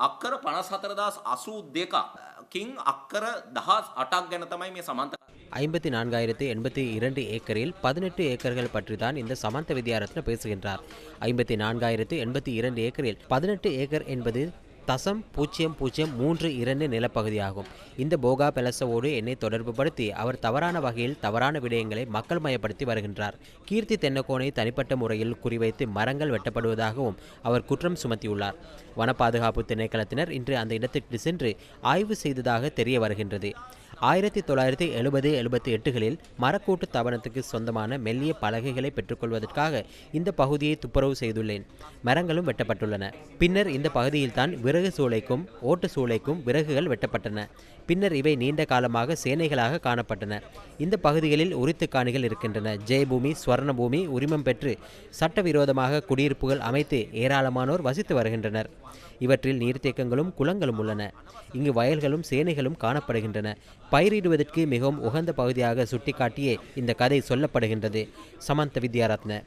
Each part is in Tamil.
අක්කර 54082 කින් අක්කර 18ක් ගැන තමයි මේ සමන්ත ஐம்பத்தி நான்காயிரத்து எண்பத்தி இரண்டு ஏக்கரில் பதினெட்டு ஏக்கர்கள் பற்றி தான் இந்த சமந்த வித்யாரத்ன பேசுகின்றார் ஐம்பத்தி நான்காயிரத்து எண்பத்தி இரண்டு ஏக்கரில் பதினெட்டு ஏக்கர் என்பது தசம் பூஜ்ஜியம் பூஜ்ஜியம் மூன்று இரண்டு நிலப்பகுதியாகும். இந்த போகா பெலசவோடு என்னை தொடர்புபடுத்தி அவர் தவறான வகையில் தவறான விடயங்களை மக்கள் மயப்படுத்தி வருகின்றார். கீர்த்தி தென்னக்கோனை தனிப்பட்ட முறையில் குறிவைத்து மரங்கள் வெட்டப்படுவதாகவும் அவர் குற்றம் சுமத்தியுள்ளார். வன பாதுகாப்பு திணைக்களத்தினர் இன்று அந்த இடத்திற்கு சென்று ஆய்வு செய்ததாக தெரிய வருகின்றது. ஆயிரத்தி தொள்ளாயிரத்தி எழுபது எழுபத்தி எட்டுகளில் மரக்கூட்டு தாபனத்துக்கு சொந்தமான மெல்லிய பலகைகளை பெற்றுக்கொள்வதற்காக இந்த பகுதியை துப்புரவு செய்துள்ளேன். மரங்களும் வெட்டப்பட்டுள்ளன. பின்னர் இந்த பகுதியில்தான் விறகு சூளைக்கும் ஓட்டு சூளைக்கும் விறகுகள் வெட்டப்பட்டன. பின்னர் இவை நீண்ட காலமாக சேனைகளாக காணப்பட்டன. இந்த பகுதிகளில் உரித்து காணிகள் இருக்கின்றன. ஜெயபூமி ஸ்வர்ணபூமி உரிமம் பெற்று சட்டவிரோதமாக குடியிருப்புகள் அமைத்து ஏராளமானோர் வசித்து வருகின்றனர். இவற்றில் நீர்த்தேக்கங்களும் குளங்களும் உள்ளன. இங்கு வயல்களும் சேனைகளும் காணப்படுகின்றன. பயிரிடுவதற்கு மிகவும் உகந்த பகுதியாக சுட்டிக்காட்டியே இந்த கதை சொல்லப்படுகின்றது. சமந்த வித்யாரத்ன.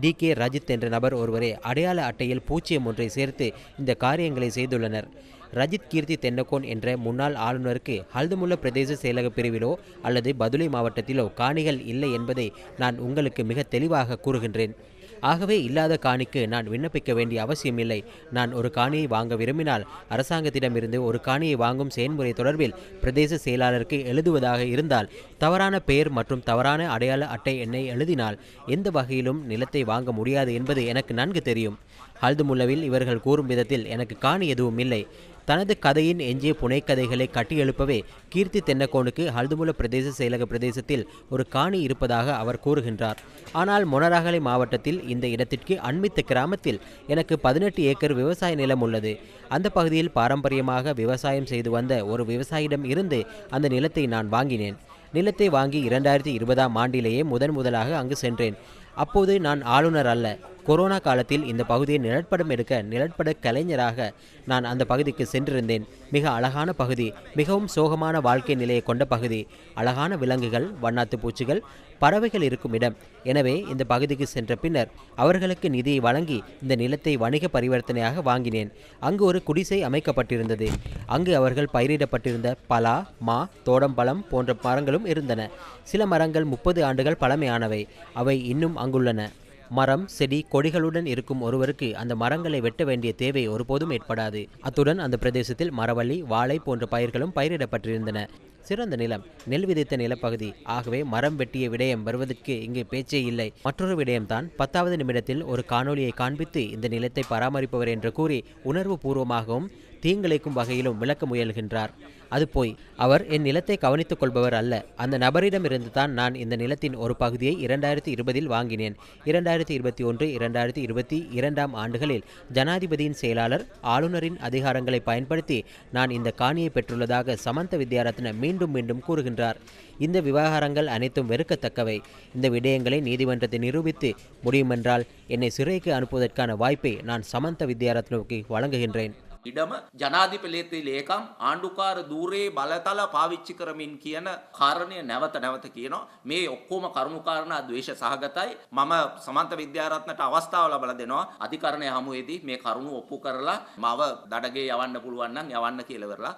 டி. கே. ரஜித் என்ற நபர் ஒருவரே அடையாள அட்டையில் பூச்சியம் ஒன்றை சேர்த்து இந்த காரியங்களை செய்துள்ளனர். ரஜித் கீர்த்தி தென்னக்கோன் என்ற முன்னாள் ஆளுநருக்கு ஹல்துமுல்ல பிரதேச செயலக பிரிவிலோ அல்லது பதுளை மாவட்டத்திலோ காணிகள் இல்லை என்பதை நான் உங்களுக்கு மிக தெளிவாக கூறுகின்றேன். ஆகவே இல்லாத காணிக்கு நான் விண்ணப்பிக்க வேண்டிய அவசியம் இல்லை. நான் ஒரு காணியை வாங்க விரும்பினால் அரசாங்கத்திடமிருந்து ஒரு காணியை வாங்கும் செயல்முறை தொடர்பில் பிரதேச செயலாளருக்கு எழுதுவதாக இருந்தால் தவறான பெயர் மற்றும் தவறான அடையாள அட்டை எண்ணை எழுதினால் எந்த வகையிலும் நிலத்தை வாங்க முடியாது என்பது எனக்கு நன்கு தெரியும். ஹல்துமுல்லவில் இவர்கள் கூறும் விதத்தில் எனக்கு காணி எதுவும் இல்லை. தனது கதையின் எஞ்சிய புனைக்கதைகளை கட்டியெழுப்பவே கீர்த்தி தென்னக்கோனுக்கு ஹல்துமுல பிரதேச செயலக பிரதேசத்தில் ஒரு காணி இருப்பதாக அவர் கூறுகின்றார். ஆனால் மொனராகலை மாவட்டத்தில் இந்த இடத்திற்கு அண்மித்த கிராமத்தில் எனக்கு பதினெட்டு ஏக்கர் விவசாய நிலம் உள்ளது. அந்த பகுதியில் பாரம்பரியமாக விவசாயம் செய்து வந்த ஒரு விவசாயியிடம் இருந்து அந்த நிலத்தை நான் வாங்கினேன். நிலத்தை வாங்கி இரண்டாயிரத்தி இருபதாம் ஆண்டிலேயே முதன் முதலாக அங்கு சென்றேன். அப்போது நான் ஆளுநர் அல்ல. கொரோனா காலத்தில் இந்த பகுதியை நிழற்படம் எடுக்க நிழற்பட கலைஞராக நான் அந்த பகுதிக்கு சென்றிருந்தேன். மிக அழகான பகுதி மிகவும் சோகமான வாழ்க்கை நிலையை கொண்ட பகுதி. அழகான விலங்குகள் வண்ணாத்து பூச்சிகள் பறவைகள் இருக்கும் இடம். எனவே இந்த பகுதிக்கு சென்ற பின்னர் அவர்களுக்கு நிதியை வழங்கி இந்த நிலத்தை வணிக பரிவர்த்தனையாக வாங்கினேன். அங்கு ஒரு குடிசை அமைக்கப்பட்டிருந்தது. அங்கு அவர்கள் பயிரிடப்பட்டிருந்த பலா மா தோடம்பழம் போன்ற மரங்களும் இருந்தன. சில மரங்கள் முப்பது ஆண்டுகள் பழமையானவை. அவை இன்னும் அங்குள்ளன. மரம் செடி கொடிகளுடன் இருக்கும் ஒருவருக்கு அந்த மரங்களை வெட்ட வேண்டிய தேவை ஒருபோதும் ஏற்படாது. அத்துடன் அந்த பிரதேசத்தில் மரவள்ளி வாழை போன்ற பயிர்களும் பயிரிடப்பட்டிருந்தன. சிறந்த நிலம் நெல் விதைத்த நிலப்பகுதி. ஆகவே மரம் வெட்டிய விடயம் வருவதற்கு இங்கு பேச்சே இல்லை. மற்றொரு விடயம்தான் பத்தாவது நிமிடத்தில் ஒரு காணொளியை காண்பித்து இந்த நிலத்தை பராமரிப்பவர் என்று கூறி உணர்வு பூர்வமாகவும் தீங்கிழைக்கும் வகையிலும் விளக்க முயல்கின்றார். அது போய் அவர் என் நிலத்தை கவனித்துக் கொள்பவர் அல்ல. அந்த நபரிடமிருந்து தான் நான் இந்த நிலத்தின் ஒரு பகுதியை இரண்டாயிரத்தி இருபதில் வாங்கினேன். இரண்டாயிரத்தி இருபத்தி ஒன்று இரண்டாயிரத்தி இருபத்தி இரண்டாம் ஆண்டுகளில் ஜனாதிபதியின் செயலாளர் ஆளுநரின் அதிகாரங்களை பயன்படுத்தி நான் இந்த காணியை பெற்றுள்ளதாக சமந்த வித்யாரத்ன மீண்டும் மீண்டும் கூறுகின்றார். இந்த விவகாரங்கள் அனைத்தும் வெறுக்கத்தக்கவை. இந்த விடயங்களை நீதிமன்றத்தை நிரூபித்து முடியுமென்றால் என்னை சிறைக்கு அனுப்புவதற்கான வாய்ப்பை நான் சமந்த வித்யாரத்னவுக்கு வழங்குகின்றேன். ඉඩම ජනාධිපලේති ලේකම් ආණ්ඩුකාර දූරේ බලතල පාවිච්චි කරමින් කියන කාරණය නැවත නැවත කියනවා. මේ ඔක්කෝම කරුණුකාරණ දවේශ සහගතයි. මම සමන්ත විද්‍යාරත්නට අවස්ථාව ලබල දෙනවා. අධිකරණය හමුවේදී මේ කරුණු ඔප්පු කරලා මව දඩගේ යවන්න පුළුවන්නම් යවන්න කියලවරලා